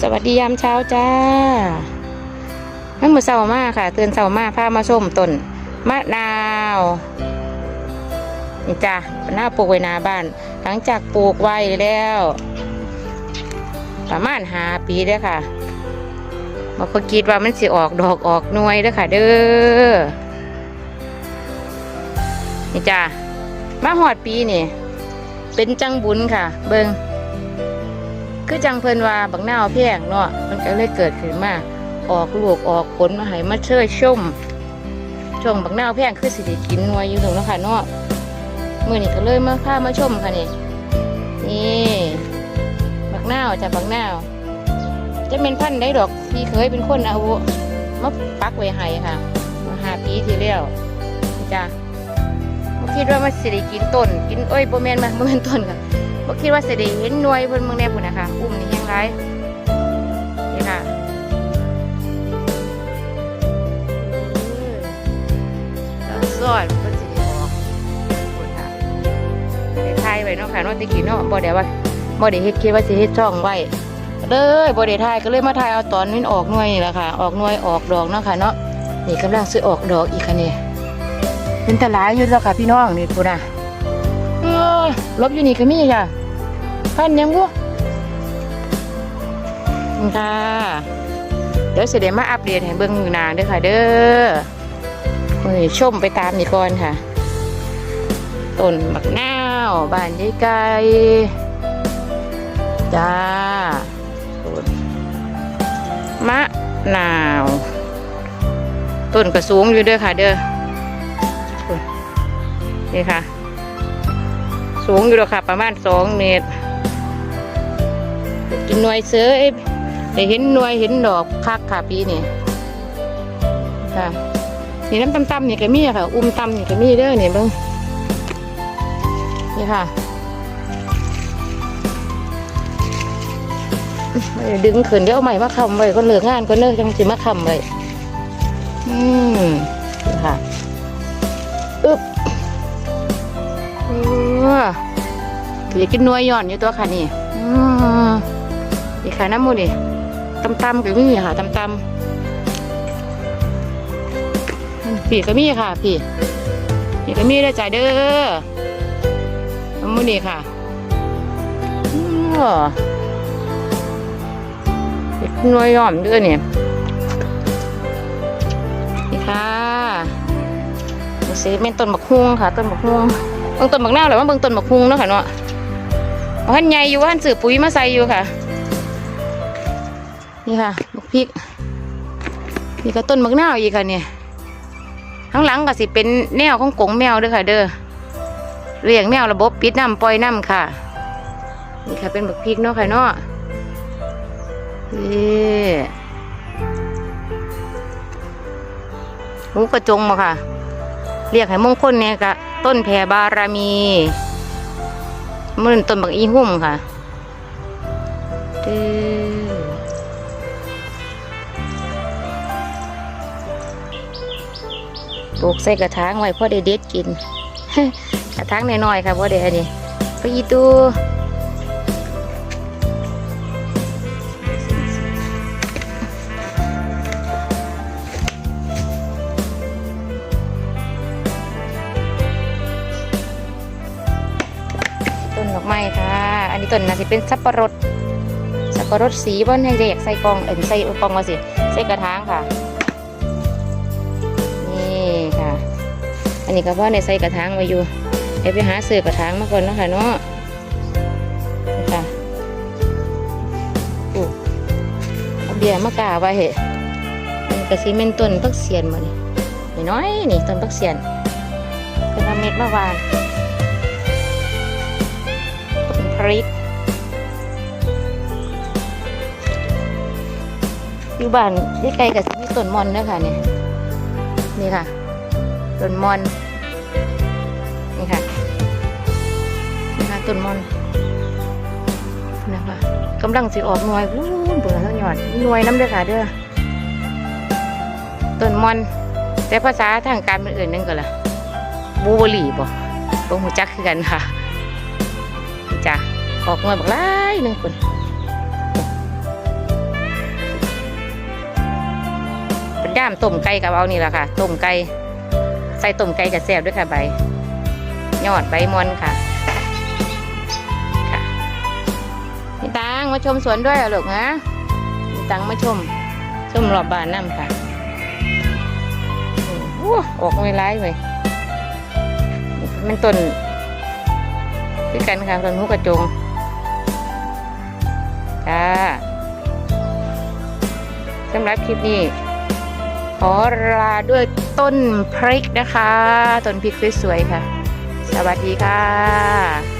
สวัสดียามเช้าจ้าเมื่อเช้ามาค่ะเตือนเช้ามาพามาชมต้นมะนาวนี่จ้ะหน้าปลูกไว้นาบ้าน หลังจากปลูกไว้แล้ว ประมาณหาปีเด้ค่ะบาคนคิดว่ามันสิออกดอกออกหน่วยเด้อค่ะ เด้อนี่จ้ะมาหอดปีนี่ เป็นจังบุญค่ะ เบิง คือจังเพิ่นว่าบักนาวแพงเนาะมันก็เลยเกิดขึ้นมาออกลูกออกผลมาให้มาเชยชุ่มช่วงบักนาแพงคือสิได้กินหน่วยอยู่ตรงเนาะค่ะเนาะมื้อนี้ก็เลยมาพามาชมค่ะนี่นี่บักนาจะบักนาจะเป็นพันได้ดอกพี่เคยเป็นคนเอามาปักไว้ให้ค่ะมาหาปีที่แล้วจ้ะคิดว่ามันสิได้กินต้น กินเอ้ยบ่แมนมาโบแมนต้นค่ะ บ่คิดว่าสิได้เห็นหน่วยเพิ่นเมืองแน่พุ่นนะคะอุ้มนี่ยังไรนี่ค่ะเออซอยมันก็สิได้ออกพุ่นค่ะได้ถ่ายไว้เนาะค่ะเนาะตะกี้เนาะบ่ได้ว่าบ่ได้เฮ็ดคิดว่าสิเฮ็ดช่องไว้เด้อบ่ได้ถ่ายก็เลยมาถ่ายเอาตอนมันออกหน่วยนี่แหละค่ะ ออกหน่วยออกดอกเนาะค่ะเนาะนี่กำลังสิออกดอกอีกค่ะนี่เป็นตะหลายอยู่แล้วค่ะพี่น้องนี่พุ่นน่ะ ลบอยู่นี่ก็มีจ้ะพันยังบุนี่ค่ะ เดี๋ยวเสด็จมาอัปเดตให้เบิ่งมือนางเด้อค่ะ เด้อมือชมไปตามนี่ก่อนค่ะ ต้นบักนาวบ้านยายไก่จ้าต้นมะนาว ต้นกระสูงอยู่เด้อค่ะ เด้อนี่ค่ะ สูงอยู่แล้วค่ะ ประมาณสองเมตรกินหน่วยเสือเอ้ยได้เห็นหน่วยเห็นดอกคักค่ะปีนี้ค่ะนี่น้ำตำๆนี่ก็มีค่ะ อุ้มตำนี่ก็มีเด้อเนี่ยเบิ้งนี่ค่ะไม่ดึงขืนเดี๋ยวเอาใหม่มาคำไว้ก็เหลืองานก็เนิกจังสิมาคำไว้ อยากกินนวย่อนอยู่ตัวค่ะนี่อืมนี่ค่ะน้ำมูนี่ตำตำก็มีค่ะตำตำพี่ก็มีค่ะ พี่พี่ก็มีได้จ่ายเด้อน้ำมูนี่ค่ะอืออยากนวย่อนเด้วยเนี่ยนี่ค่ะนี่สิเป็นต้นบักฮุงค่ะ ต้นบักฮุงเบิ่งต้นบักนาวหรือว่าเบิ่งต้นบักฮุงเนาะค่ะเนาะว่า หันใหญ่อยู่ว่าหันสือปุ๋ยมาใส่อยู่ค่ะ นี่ค่ะบักพริก นี่ก็ต้นบักนาวอีกค่ะเนี่ยข้างหลังก็สิเป็นแนวของกงแมวเด้วยค่ะ เด้อเลี้ยงแมวระบบปิดน้ำปล่อยน้ำค่ะ นี่ค่ะเป็นบักพริกเนาะค่ะเนาะนี่หูกระจงมาค่ะ เรียกให้มงคลเนี่ยกะต้นแผ่บารมี มันต้นบักอีหุ่มค่ะเด้อปลูกใส่กระถางไว้พอได้เด็ดกิน กระถางน้อยๆค่ะพอได้อันนี้ไปอีตูต้ ดอกไม้ค่ะ อันนี้ต้นน่าจะเป็นสับปะรด สับปะรดสีบ่ให้แยกใส่กล่องเอ็นใส่กล่องว่าสิ ใส่กระถางค่ะ นี่ค่ะ อันนี้ก็พ่อในใส่กระถางไว้อยู่เดี๋ยวไปหาซื้อกระถางมาก่อนเนาะค่ะเนาะนี่ค่ะปลูกเอาเบียร์มากาไว้เหอะนี่กระซีเมนต้นพักเสียนมานี่นี่น้อยนี่ต้นพักเสียนเป็นเอาเม็ดมาวาน พริก อยู่บ้านที่ไกลกับมีต้นมอนเด้อค่ะเนี่ยนี่ค่ะต้นมอนนี่ค่ะนี่ค่ะต้นมอนนะคะกำลังสิออกหน่วยวู้เบื่อแล้วหยอดหน่วยน้ำเด้อค่ะเด้อต้นมอน แต่ภาษาทางการเป็นอื่นนึงก็ละบูเบอรี่บ่บ่หูจักคือกันค่ะ ออกหน่วยบักไล่หนึ่งคนเป็นด่ามต้มไก่กับเอานี่แหละค่ะต้มไก่ใส่ต้มไก่กับแซ่บด้วยค่ะใบ ยอดใบมอนค่ะค่ะนี่ตังมาชมสวนด้วยเหรอลูกนะนี่ตังมาชมชมรอบบ้านน้ำค่ะออกไม่ร้าเลยมันต้นด้วยกันค่ะต้นหูกระจง จ้าสำหรับคลิปนี้ ขอลาด้วยต้นพริกนะคะ ต้นพริกสวยๆค่ะ สวัสดีค่ะ